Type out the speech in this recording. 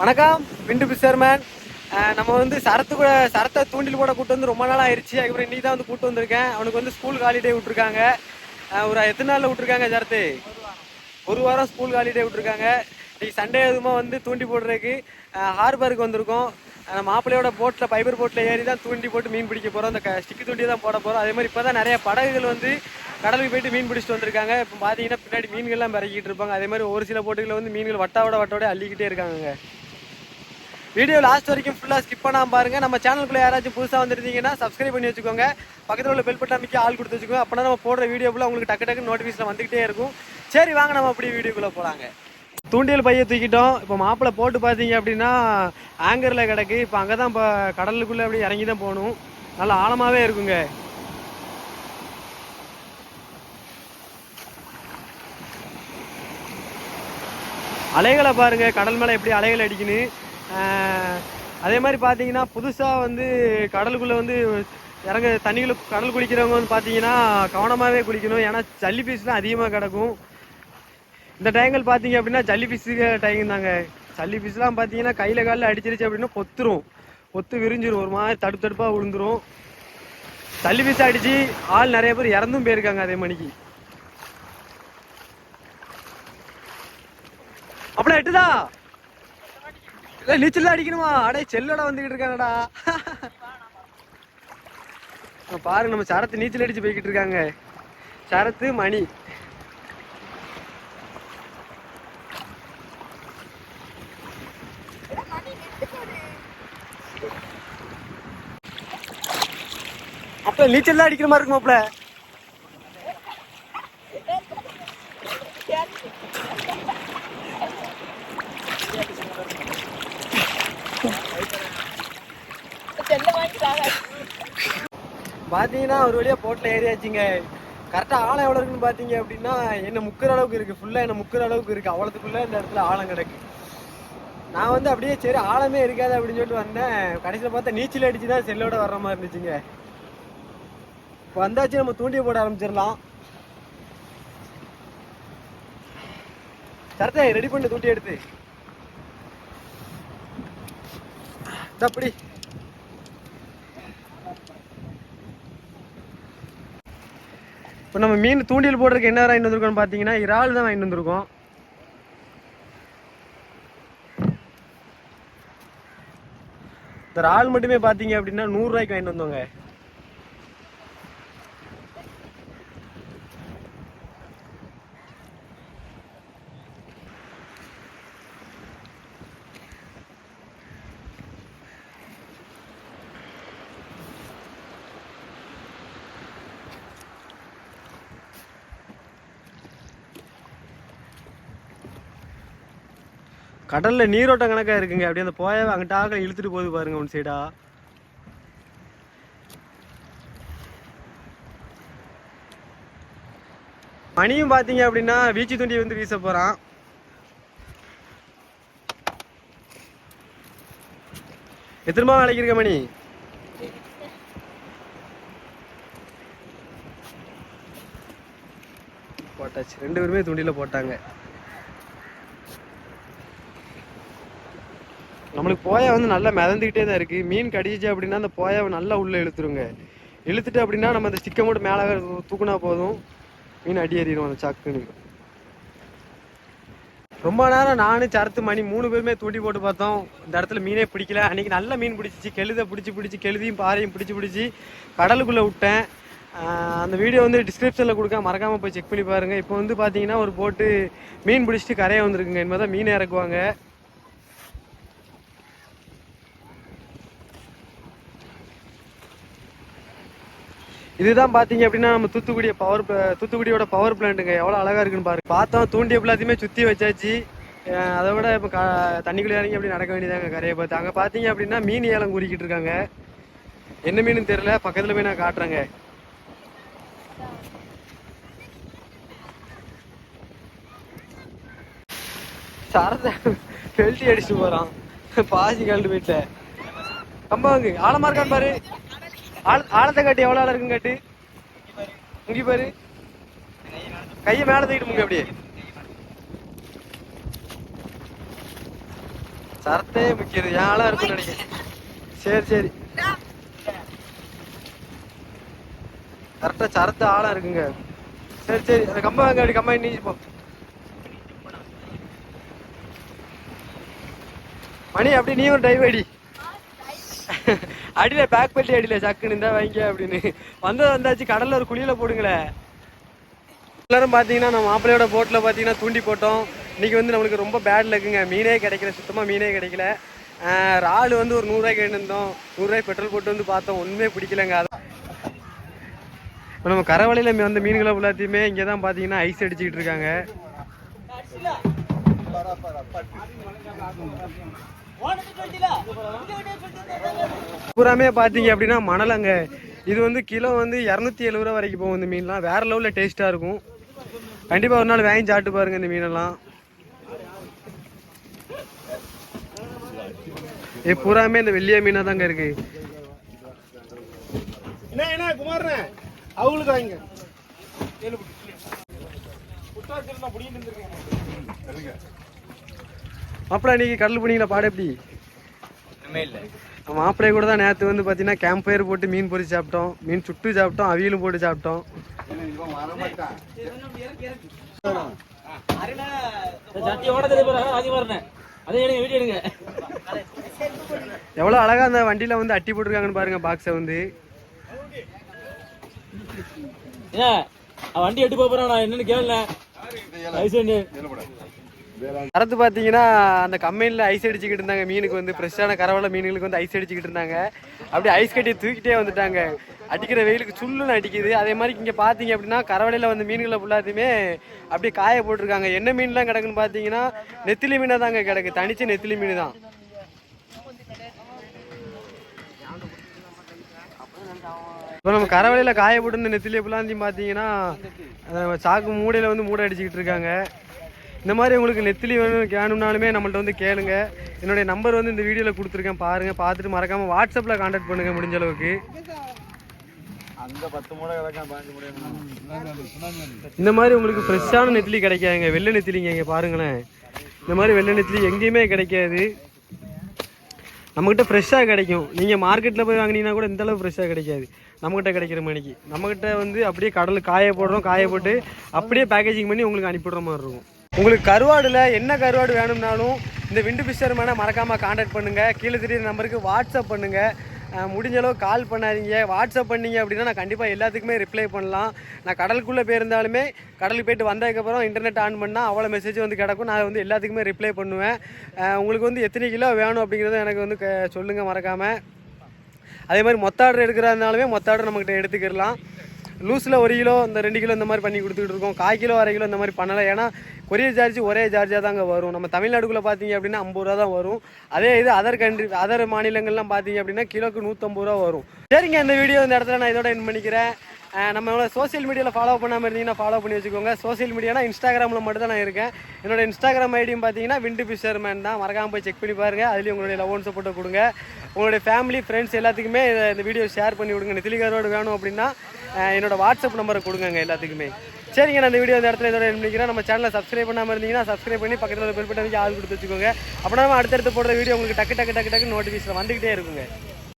வணக்கம். விண்டு பிசர்மேன் நம்ம வந்து சரத்து கூட சரத்தை தூண்டில் போட கூட்டு வந்து ரொம்ப நாள் ஆயிடுச்சு அதுக்கப்புறம் இன்னைக்கு தான் வந்து கூட்டு வந்திருக்கேன். அவனுக்கு வந்து ஸ்கூல் ஹாலிடே விட்டுருக்காங்க ஒரு எத்தனை நாளில் விட்டுருக்காங்க சரத்து? ஒரு வாரம் ஸ்கூல் ஹாலிடே விட்டுருக்காங்க இன்னைக்கு சண்டே எதுவுமா வந்து தூண்டி போடுறதுக்கு ஹார்பருக்கு வந்திருக்கோம். அஹ் மாப்பிள்ளையோட போட்டில் ஃபைபர் போட்டில் ஏறி தான் தூண்டி போட்டு மீன் பிடிக்க போகிறோம் அந்த ஸ்டிக்கு தூண்டி தான் போட போகிறோம் அதே மாதிரி இப்போ தான் நிறைய படகுகள் வந்து கடலுக்கு போயிட்டு மீன் பிடிச்சிட்டு வந்திருக்காங்க. இப்போ பார்த்தீங்கன்னா பின்னாடி மீன்கள்லாம் இறக்கிட்டு இருப்பாங்க. அதே மாதிரி ஒரு சில போட்டுகளில் வந்து மீன்கள் வட்டாவோட வட்டோட அள்ளிக்கிட்டே இருக்காங்க வீடியோ லாஸ்ட் வரைக்கும் ஃபுல்லாக ஸ்கிப் பண்ணாம பாருங்க. நம்ம சேனலுக்குள்ள யாராச்சும் புதுசாக வந்திருந்தீங்கன்னா சப்ஸ்கிரைப் பண்ணி வச்சுக்கோங்க. பக்கத்தில் உள்ள பெல் பட்டன் அமைக்க ஆள் கொடுத்து வச்சுக்கோங்க. அப்போனா நம்ம போடுற வீடியோ ஃபுல்லாக உங்களுக்கு டக்கு டக்கு நோட்டிஃபிகேஷன் வந்துகிட்டே இருக்கும். சரி வாங்க நம்ம அப்படியே வீடியோக்குள்ளே போகலாங்க தூண்டியல் பையை தூக்கிட்டோம். இப்போ மாப்பிள்ளை போட்டு பார்த்தீங்க அப்படின்னா ஆங்கரில் கிடக்கு. இப்போ அங்கே தான் இப்போ கடலுக்குள்ளே அப்படி இறங்கி தான் போகணும். நல்லா ஆழமாகவே இருக்குங்க. அலைகளை பாருங்க. கடல் மேலே எப்படி அலைகள் அடிக்குன்னு. அதே மாதிரி பார்த்தீங்கன்னா புதுசாக வந்து கடலுக்குள்ளே வந்து இறங்க தண்ணியில் கடல் குளிக்கிறவங்க வந்து பார்த்தீங்கன்னா கவனமாகவே குளிக்கணும். ஏன்னா ஜல்லி பீஸ்லாம் அதிகமாக கிடக்கும். இந்த டைங்கள் பார்த்தீங்க அப்படின்னா ஜல்லி பீஸுக்கு டைம் தாங்க. ஜல்லி பீஸ்லாம் பார்த்தீங்கன்னா கையில் காலில் அடிச்சிருச்சு அப்படின்னா பொத்துரும். பொத்து விரிஞ்சிரும். ஒரு மாதிரி தடுப்பு தடுப்பாக விழுந்துரும். ஜல்லி பீஸ் அடித்து ஆள் நிறைய பேர் இறந்தும் போயிருக்காங்க அதே மணிக்கு. அப்படியே எட்டுதா? இல்ல நீச்சல் அடிக்கணுமா? அடே செல்லோட வந்துகிட்டு இருக்காங்கடா பாருங்க நம்ம சரத்து நீச்சல் அடிச்சு போய்கிட்டு இருக்காங்க. சரத்து மணி. அப்ப நீச்சல்லாம் அடிக்கிற மாதிரி இருக்குமாப்ல? பார்த்தீங்கன்னா ஒரு வழியாக போட்டில் ஏறியாச்சுங்க. கரெக்டாக ஆழம் எவ்வளோ இருக்குன்னு பார்த்தீங்க அப்படின்னா என்ன முக்கிற அளவுக்கு இருக்குது ஃபுல்லாக என்ன முக்கிற அளவுக்கு இருக்குது அவ்வளோத்துக்குள்ளே இந்த இடத்துல ஆழம் கிடக்கு. நான் வந்து அப்படியே சரி ஆழமே இருக்காது அப்படின்னு சொல்லிட்டு வந்தேன். கடைசியில் பார்த்தா நீச்சல் அடிச்சு தான் செல்லோட வர்ற மாதிரி இருந்துச்சுங்க. இப்போ வந்தாச்சு நம்ம தூண்டியை போட ஆரம்பிச்சிடலாம். கரெக்டாக ரெடி பண்ணு தூண்டி எடுத்து. இந்தா இப்போ நம்ம மீன் தூண்டில் போடுறதுக்கு என்ன வாங்கிட்டு வந்திருக்கோம்னு பார்த்தீங்கன்னா இறால் தான் வாங்கிட்டு வந்திருக்கோம். இந்த இறால் மட்டுமே பார்த்தீங்க அப்படின்னா நூறுரூவாய்க்கு வாங்கிட்டு வந்தோங்க. கடல்ல நீரோட்டம் கணக்கா இருக்குங்க. அப்படியே அந்த போய அங்கிட்டாக இழுத்துட்டு போகுது பாருங்க ஒன் சைடா மணியும் பாத்தீங்க அப்படின்னா வீச்சு துண்டி வந்து வீச போறான். எத்தனை வேலைக்கு இருக்க மணி? போட்டாச்சு. ரெண்டு பேருமே துண்டில போட்டாங்க. நம்மளுக்கு போயா வந்து நல்லா மிதந்துக்கிட்டே தான் இருக்குது மீன் கடிச்சிச்சு அப்படின்னா அந்த போயாவை நல்லா உள்ளே இழுத்துருங்க. இழுத்துட்டு அப்படின்னா நம்ம அந்த ஸ்டிக்கை மட்டும் மேலே தூக்குனா போதும். மீன் அடி ஏறிடும் அந்த சக்குன்னு. ரொம்ப நேரம் நானும் சரத்து மணி மூணு பேருமே தூண்டி போட்டு பார்த்தோம். இந்த இடத்துல மீனே பிடிக்கல. அன்னைக்கு நல்ல மீன் பிடிச்சிச்சு. கெழுதை பிடிச்சி பிடிச்சி கெழுதியும் பாறையும் பிடிச்சி பிடிச்சி கடலுக்குள்ளே விட்டேன். அந்த வீடியோ வந்து டிஸ்கிரிப்ஷனில் கொடுக்க மறக்காமல் போய் செக் பண்ணி பாருங்கள் இப்போ வந்து பார்த்தீங்கன்னா ஒரு போட்டு மீன் பிடிச்சிட்டு கரையை வந்திருக்குங்க. இனிமேல் தான் மீன் இறக்குவாங்க. இதுதான் பாத்தீங்க அப்படின்னா நம்ம தூத்துக்குடிய பவர் தூத்துக்குடியோட பவர் பிளான்ட்டுங்க எவ்வளவு அழகா இருக்குன்னு பாருங்க. பார்த்தோம் தூண்டி எல்லாத்தையுமே சுத்தி வச்சாச்சு. அதை விட இப்போ தண்ணிக்குள்ளே இறங்கி அப்படி நடக்க வேண்டியதாங்க கரையை பார்த்து. அங்க பாத்தீங்க அப்படின்னா மீன் ஏலம் கூறிக்கிட்டு இருக்காங்க. என்ன மீன் தெரியல. பக்கத்துல போய் நான் காட்டுறேங்க. சரத்தை பெல்ட்டி அடிச்சுட்டு போறான். பாசி கழண்டு போயிட்டேன். கம்பாங்க ஆழமா இருக்கான்னு பாரு. ஆழத்தை காட்டு எவ்வளோ ஆழம் இருக்குன்னு காட்டு? இங்கே பாரு. கையை மேலே தூக்கிட்டு அப்படியே. சரத்தே முக்கியது ஏழா இருக்குன்னு நினைக்கிறேன். சரி சரி. கரெக்டா சரத்து ஆழம் இருக்குங்க. சரி சரி. அந்த கம்பா வாங்க அப்படி கம்பா நீச்சு போ. மணி அப்படி நீ ஒரு டைவ் அடி. அடியில பேக் பண்ணி அடியில சக்குன்னு இருந்தா வாங்கிக்க அப்படின்னு. வந்தது வந்தாச்சு கடல்ல ஒரு குழியில போடுங்களே. எல்லாரும் பார்த்தீங்கன்னா நம்ம மாப்பிள்ளையோட போட்டில் பார்த்தீங்கன்னா தூண்டி போட்டோம். இன்னைக்கு வந்து நம்மளுக்கு ரொம்ப பேட் லக்குங்க மீனே கிடைக்கல சுத்தமாக மீனே கிடைக்கல. ராலு இறால் வந்து ஒரு நூறுரூவாய்க்கு இருந்தோம் நூறுரூவாய் பெட்ரோல் போட்டு வந்து பார்த்தோம். ஒன்றுமே பிடிக்கலங்க. அதான். இப்போ நம்ம கரவலையில் வந்த மீன்களை எல்லாத்தையுமே இங்கே தான் பார்த்தீங்கன்னா ஐஸ் அடிச்சுக்கிட்டு இருக்காங்க. பூராமே பார்த்தீங்க அப்படின்னா மணலங்க. இது வந்து கிலோ வந்து இரநூத்தி எழுபது ரூபா வரைக்கும் போகும் இந்த மீன்லாம். வேற லெவலில் டேஸ்ட்டாக இருக்கும். கண்டிப்பாக ஒரு நாள் வாங்கி சாப்பிட்டு பாருங்க இந்த மீனெல்லாம். இது பூராமே இந்த வெள்ளிய மீனாக தாங்க இருக்கு. என்ன என்ன குமாரண்ணே அவங்களுக்கு வாங்க. மாப்பிள்ளை இன்னைக்கு கடல் போனீங்களா பாடு எப்படி? மாப்பிள்ளைய கூட தான் நேற்று வந்து பார்த்தீங்கன்னா கேம்ப் ஃபயர் போட்டு மீன் பொரிச்சு சாப்பிட்டோம். மீன் சுட்டு சாப்பிட்டோம் அவியலும் போட்டு சாப்பிட்டோம். எவ்வளோ அழகா அந்த வண்டியில வந்து அட்டி போட்டிருக்காங்கன்னு பாருங்க பாக்ஸை வந்து. வண்டி எட்டு போறான்? நான் என்னன்னு கேளு வரத்து பார்த்தீங்கன்னா அந்த கம்பெனியில் ஐஸ் அடிச்சுக்கிட்டு இருந்தாங்க. மீனுக்கு வந்து ஃப்ரெஷ்ஷான கரவலை மீன்களுக்கு வந்து ஐஸ் அடிச்சுக்கிட்டு இருந்தாங்க. அப்படியே ஐஸ் கட்டி தூக்கிட்டே வந்துட்டாங்க. அடிக்கிற வெயிலுக்கு சுள்ளுன்னு அடிக்குது. அதே மாதிரி இங்கே பார்த்தீங்க அப்படின்னா கரவலையில் வந்து மீன்களை ஃபுல்லாத்தையுமே அப்படியே காய போட்டிருக்காங்க. என்ன மீன்லாம் கிடக்குன்னு பார்த்தீங்கன்னா நெத்திலி மீனாக தாங்க கிடக்கு. தனிச்சு நெத்திலி மீன் தான். இப்போ நம்ம கரவலையில் காய போட்டு நெத்திலி ஃபுல்லாந்தையும் பார்த்தீங்கன்னா சாக்கு மூடையில் வந்து மூடை அடிச்சுக்கிட்டு இருக்காங்க. இந்த மாதிரி உங்களுக்கு நெத்திலி வேணும் வேணும்னாலுமே நம்மள்ட்ட வந்து கேளுங்க. என்னுடைய நம்பர் வந்து இந்த வீடியோவில் கொடுத்துருக்கேன். பாருங்கள் பார்த்துட்டு மறக்காமல் வாட்ஸ்அப்பில் காண்டாக்ட் பண்ணுங்கள் முடிஞ்ச அளவுக்கு. இந்த மாதிரி உங்களுக்கு ஃப்ரெஷ்ஷான நெத்திலி கிடைக்காதுங்க. வெள்ளை நெத்திலிங்க இங்கே பாருங்களேன். இந்த மாதிரி வெள்ளை நெத்திலி எங்கேயுமே கிடைக்காது. நம்மக்கிட்ட ஃப்ரெஷ்ஷாக கிடைக்கும். நீங்கள் மார்க்கெட்டில் போய் வாங்கினீங்கன்னா கூட இந்த அளவு ஃப்ரெஷ்ஷாக கிடைக்காது. நம்மக்கிட்ட கிடைக்கிற மணிக்கு. நம்மக்கிட்ட வந்து அப்படியே கடல் காய போடுறோம் காய போட்டு அப்படியே பேக்கேஜிங் பண்ணி உங்களுக்கு அனுப்பிடுற மாதிரி இருக்கும். உங்களுக்கு கருவாடில் என்ன கருவாடு வேணும்னாலும் இந்த விண்டு ஃபிஷர் மேனை மறக்காமல் காண்டாக்ட் பண்ணுங்கள் கீழே தெரியுற நம்பருக்கு வாட்ஸ்அப் பண்ணுங்கள் முடிஞ்ச அளவு கால் பண்ணாதீங்க. வாட்ஸ்அப் பண்ணீங்க அப்படின்னா நான் கண்டிப்பாக எல்லாத்துக்குமே ரிப்ளை பண்ணலாம். நான் கடலுக்குள்ளே போயிருந்தாலுமே கடலுக்கு போயிட்டு வந்ததுக்கப்புறம் இன்டர்நெட் ஆன் பண்ணால் அவ்வளோ மெசேஜ் வந்து கிடக்கும். நான் வந்து எல்லாத்துக்குமே ரிப்ளை பண்ணுவேன். உங்களுக்கு வந்து எத்தனை கிலோ வேணும் அப்படிங்கிறத எனக்கு வந்து க சொல்லுங்கள் மறக்காமல் அதே மாதிரி மொத்த ஆர்டர் எடுக்கிறதுனாலுமே மொத்த ஆர்டர் நம்மக்கிட்ட எடுத்துக்கிடலாம். லூஸில் ஒரு கிலோ இந்த ரெண்டு கிலோ இந்த மாதிரி பண்ணி கொடுத்துக்கிட்டு இருக்கோம். கால் கிலோ அரை கிலோ இந்த மாதிரி பண்ணலை. ஏன்னா கொரியர் சார்ஜ் ஒரே சார்ஜாக தாங்க வரும். நம்ம தமிழ்நாடுக்குள்ளே பார்த்தீங்க அப்படின்னா ஐம்பது ரூபா தான் வரும். அதே இது அதர் கண்ட்ரி அதர் மாநிலங்கள்லாம் பார்த்தீங்க அப்படின்னா கிலோக்கு நூற்றம்பது ரூபா வரும். சரிங்க இந்த வீடியோ இந்த இடத்துல நான் இதோட என் பண்ணிக்கிறேன். நம்மளோட சோஷியல் மீடியாவில் ஃபாலோ பண்ணாமல் இருந்தீங்கன்னா ஃபாலோ பண்ணி வச்சுக்கோங்க. சோஷியல் மீடியானா இன்ஸ்டாகிராமில் மட்டும் தான் நான் இருக்கேன். என்னோட இன்ஸ்டாகிராம் ஐடியும் பார்த்தீங்கன்னா விண்டு ஃபிஷர்மேன் தான். மறக்காமல் போய் செக் பண்ணி பாருங்கள் அதுலேயும் உங்களுடைய லவ் ஒன் சப்போர்ட்டை கொடுங்க. உங்களுடைய ஃபேமிலி ஃப்ரெண்ட்ஸ் எல்லாத்துக்குமே இதை- இந்த வீடியோ ஷேர் பண்ணி விடுங்க நெத்திலிகாரோடு வேணும் அப்படின்னா என்னோட வாட்ஸ்அப் நம்பரை கொடுங்க எல்லாத்துக்குமே. சரிங்க நான் இந்த வீடியோ இந்த இடத்துல இதோட நினைக்கிறேன் நம்ம சேனலை சப்ஸ்கிரைப் பண்ணாமல் இருந்தீங்கன்னா சப்ஸ்கிரைப் பண்ணி பக்கத்தில் பெல் பட்டன் ஆள் கொடுத்து வச்சுக்கோங்க. அப்படின்னா அடுத்தடுத்து போடுற வீடியோ உங்களுக்கு டக்கு டக்கு டக்கு டக்கு நோட்டிஃபிகேஷன் வந்துகிட்டே இருக்குங்க.